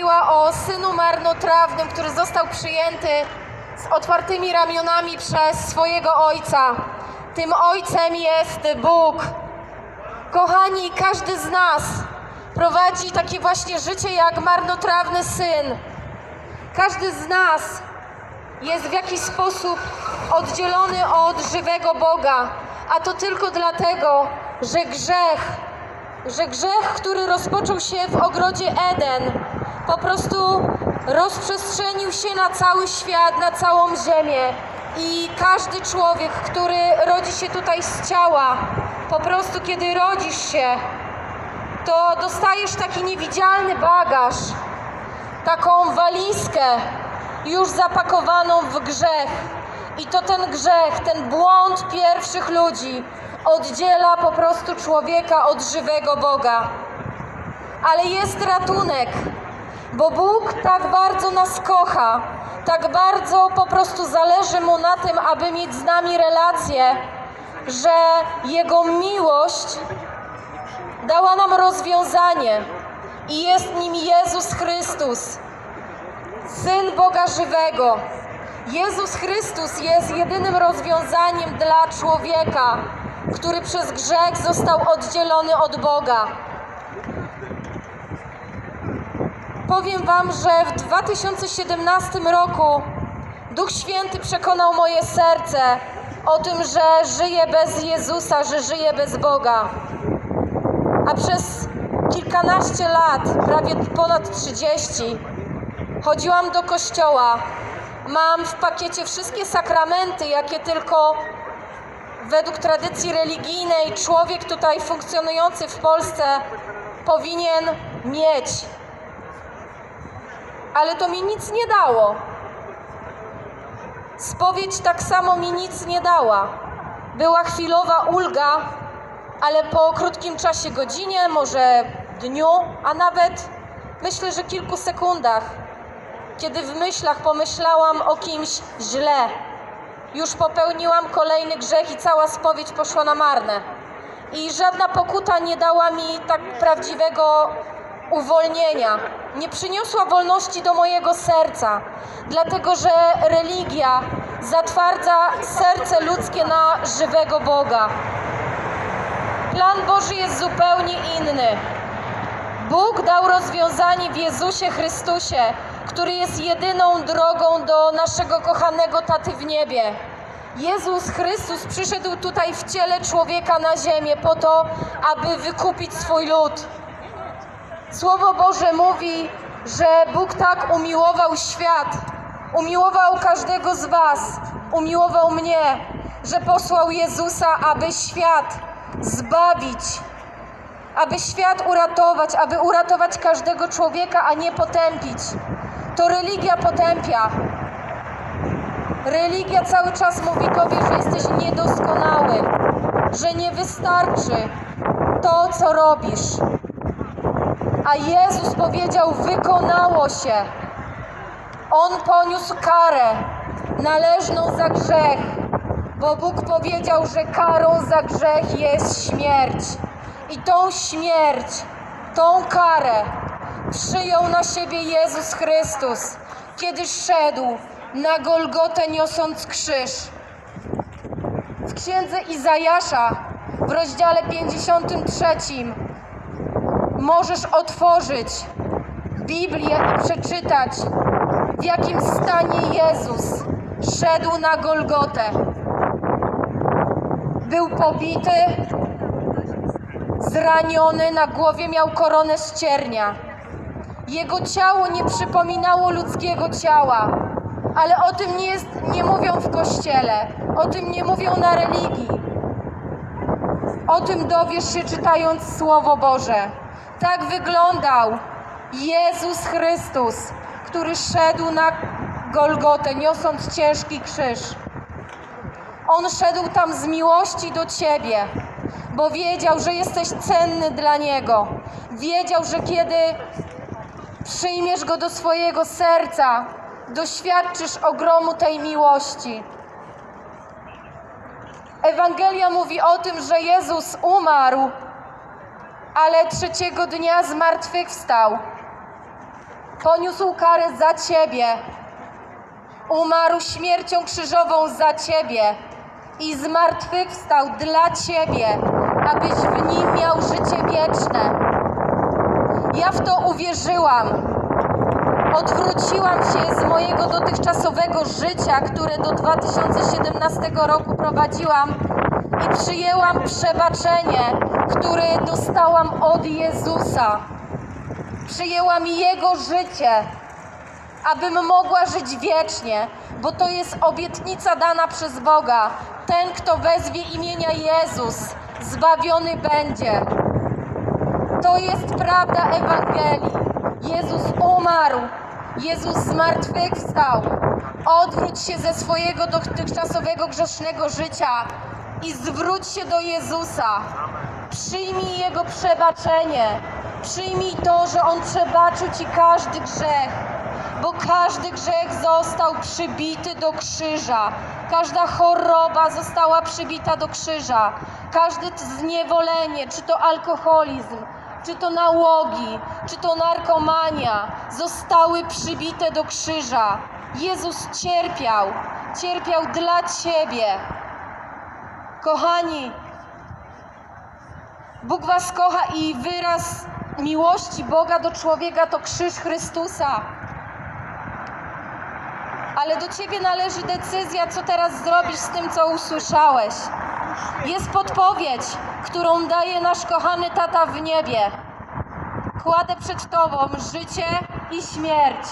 mówiła o synu marnotrawnym, który został przyjęty z otwartymi ramionami przez swojego ojca. Tym ojcem jest Bóg. Kochani, każdy z nas prowadzi takie właśnie życie jak marnotrawny syn. Każdy z nas jest w jakiś sposób oddzielony od żywego Boga, a to tylko dlatego, że grzech, że grzech, który rozpoczął się w ogrodzie Eden, po prostu rozprzestrzenił się na cały świat, na całą ziemię. I każdy człowiek, który rodzi się tutaj z ciała, po prostu kiedy rodzisz się, to dostajesz taki niewidzialny bagaż, taką walizkę już zapakowaną w grzech. I to ten grzech, ten błąd pierwszych ludzi oddziela po prostu człowieka od żywego Boga. Ale jest ratunek, bo Bóg tak bardzo nas kocha, tak bardzo po prostu zależy mu na tym, aby mieć z nami relację, że Jego miłość dała nam rozwiązanie i jest nim Jezus Chrystus, Syn Boga żywego. Jezus Chrystus jest jedynym rozwiązaniem dla człowieka, który przez grzech został oddzielony od Boga. Powiem Wam, że w 2017 roku Duch Święty przekonał moje serce o tym, że żyję bez Jezusa, że żyję bez Boga. A przez kilkanaście lat, prawie ponad 30, chodziłam do kościoła. Mam w pakiecie wszystkie sakramenty, jakie tylko według tradycji religijnej człowiek tutaj funkcjonujący w Polsce powinien mieć. Ale to mi nic nie dało. Spowiedź tak samo mi nic nie dała. Była chwilowa ulga, ale po krótkim czasie godzinie, może dniu, a nawet myślę, że kilku sekundach, kiedy w myślach pomyślałam o kimś źle, już popełniłam kolejny grzech i cała spowiedź poszła na marne. I żadna pokuta nie dała mi tak prawdziwego uwolnienia, nie przyniosła wolności do mojego serca, dlatego że religia zatwardza serce ludzkie na żywego Boga. Plan Boży jest zupełnie inny. Bóg dał rozwiązanie w Jezusie Chrystusie, który jest jedyną drogą do naszego kochanego taty w niebie. Jezus Chrystus przyszedł tutaj w ciele człowieka na ziemię po to, aby wykupić swój lud. Słowo Boże mówi, że Bóg tak umiłował świat, umiłował każdego z Was, umiłował mnie, że posłał Jezusa, aby świat zbawić, aby świat uratować, aby uratować każdego człowieka, a nie potępić. To religia potępia. Religia cały czas mówi Tobie, że jesteś niedoskonały, że nie wystarczy to, co robisz. A Jezus powiedział: Wykonało się. On poniósł karę należną za grzech, bo Bóg powiedział, że karą za grzech jest śmierć. I tą śmierć, tą karę przyjął na siebie Jezus Chrystus, kiedy szedł na Golgotę niosąc krzyż. W księdze Izajasza w rozdziale 53 możesz otworzyć Biblię i przeczytać, w jakim stanie Jezus szedł na Golgotę. Był pobity, zraniony, na głowie miał koronę ściernia. Jego ciało nie przypominało ludzkiego ciała, ale o tym nie, jest, nie mówią w kościele, o tym nie mówią na religii. O tym dowiesz się czytając Słowo Boże. Tak wyglądał Jezus Chrystus, który szedł na Golgotę, niosąc ciężki krzyż. On szedł tam z miłości do Ciebie, bo wiedział, że jesteś cenny dla Niego. Wiedział, że kiedy przyjmiesz Go do swojego serca, doświadczysz ogromu tej miłości. Ewangelia mówi o tym, że Jezus umarł, ale trzeciego dnia zmartwychwstał. poniósł karę za ciebie, umarł śmiercią krzyżową za ciebie i zmartwychwstał dla ciebie, abyś w nim miał życie wieczne. Ja w to uwierzyłam. Odwróciłam się z mojego dotychczasowego życia, które do 2017 roku prowadziłam i przyjęłam przebaczenie, które dostałam od Jezusa. Przyjęłam Jego życie, abym mogła żyć wiecznie, bo to jest obietnica dana przez Boga. Ten, kto wezwie imienia Jezus, zbawiony będzie. To jest prawda Ewangelii. Jezus umarł, Jezus zmartwychwstał. Odwróć się ze swojego dotychczasowego grzesznego życia i zwróć się do Jezusa. Przyjmij Jego przebaczenie. Przyjmij to, że On przebaczył Ci każdy grzech, bo każdy grzech został przybity do krzyża. Każda choroba została przybita do krzyża. Każde zniewolenie, czy to alkoholizm, czy to nałogi, czy to narkomania, zostały przybite do krzyża. Jezus cierpiał, cierpiał dla Ciebie. Kochani, Bóg Was kocha i wyraz miłości Boga do człowieka to krzyż Chrystusa. Ale do Ciebie należy decyzja, co teraz zrobisz z tym, co usłyszałeś. Jest podpowiedź, którą daje nasz kochany tata w niebie. Kładę przed Tobą życie i śmierć.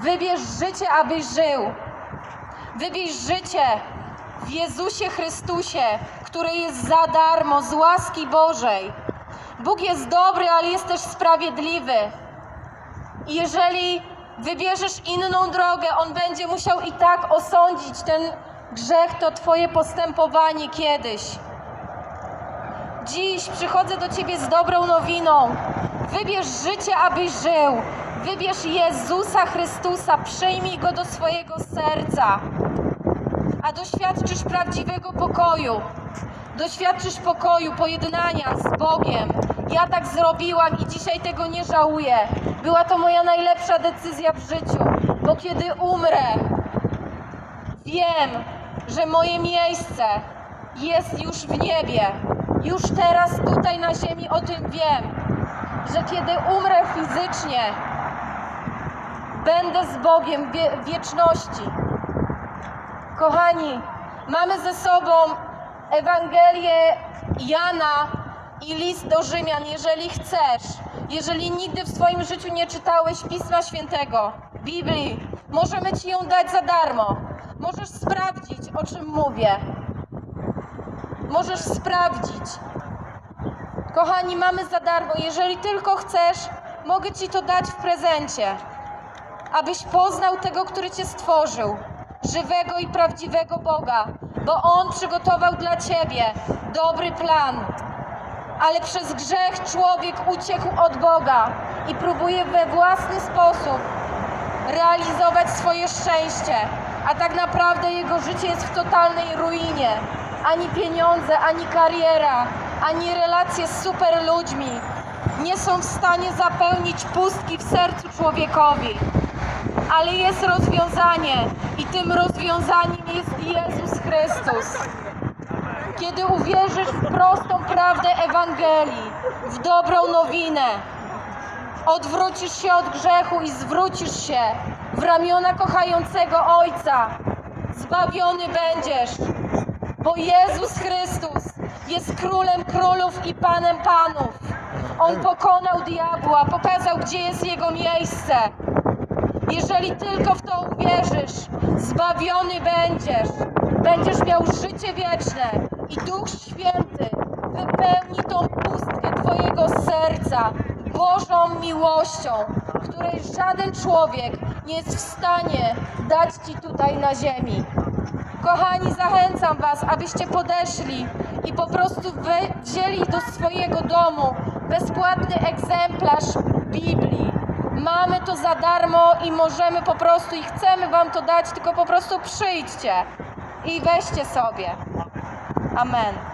Wybierz życie, abyś żył. Wybierz życie w Jezusie Chrystusie, które jest za darmo z łaski Bożej. Bóg jest dobry, ale jest też sprawiedliwy. I jeżeli wybierzesz inną drogę, On będzie musiał i tak osądzić ten grzech, to Twoje postępowanie kiedyś. Dziś przychodzę do Ciebie z dobrą nowiną. Wybierz życie, abyś żył. Wybierz Jezusa Chrystusa, przyjmij Go do swojego serca, a doświadczysz prawdziwego pokoju. Doświadczysz pokoju, pojednania z Bogiem. Ja tak zrobiłam i dzisiaj tego nie żałuję. Była to moja najlepsza decyzja w życiu, bo kiedy umrę, wiem, że moje miejsce jest już w niebie. Już teraz tutaj na ziemi o tym wiem, że kiedy umrę fizycznie, będę z Bogiem w wie- w wieczności. Kochani, mamy ze sobą Ewangelię Jana i list do Rzymian, jeżeli chcesz. Jeżeli nigdy w swoim życiu nie czytałeś Pisma Świętego, Biblii, możemy Ci ją dać za darmo. Możesz sprawdzić, o czym mówię. Możesz sprawdzić. Kochani, mamy za darmo. Jeżeli tylko chcesz, mogę Ci to dać w prezencie, abyś poznał tego, który Cię stworzył, żywego i prawdziwego Boga, bo On przygotował dla Ciebie dobry plan. Ale przez grzech człowiek uciekł od Boga i próbuje we własny sposób realizować swoje szczęście, a tak naprawdę jego życie jest w totalnej ruinie. Ani pieniądze, ani kariera, ani relacje z super ludźmi nie są w stanie zapełnić pustki w sercu człowiekowi. Ale jest rozwiązanie i tym rozwiązaniem jest Jezus Chrystus. Kiedy uwierzysz w prostą prawdę Ewangelii, w dobrą nowinę, odwrócisz się od grzechu i zwrócisz się w ramiona kochającego Ojca, zbawiony będziesz, bo Jezus Chrystus jest królem królów i panem panów. On pokonał diabła, pokazał, gdzie jest jego miejsce. Jeżeli tylko w to uwierzysz, zbawiony będziesz. Będziesz miał życie wieczne i Duch Święty wypełni tą pustkę Twojego serca Bożą miłością, której żaden człowiek nie jest w stanie dać Ci tutaj na ziemi. Kochani, zachęcam Was, abyście podeszli i po prostu wzięli do swojego domu bezpłatny egzemplarz Biblii. Mamy to za darmo i możemy po prostu i chcemy Wam to dać, tylko po prostu przyjdźcie i weźcie sobie. Amen.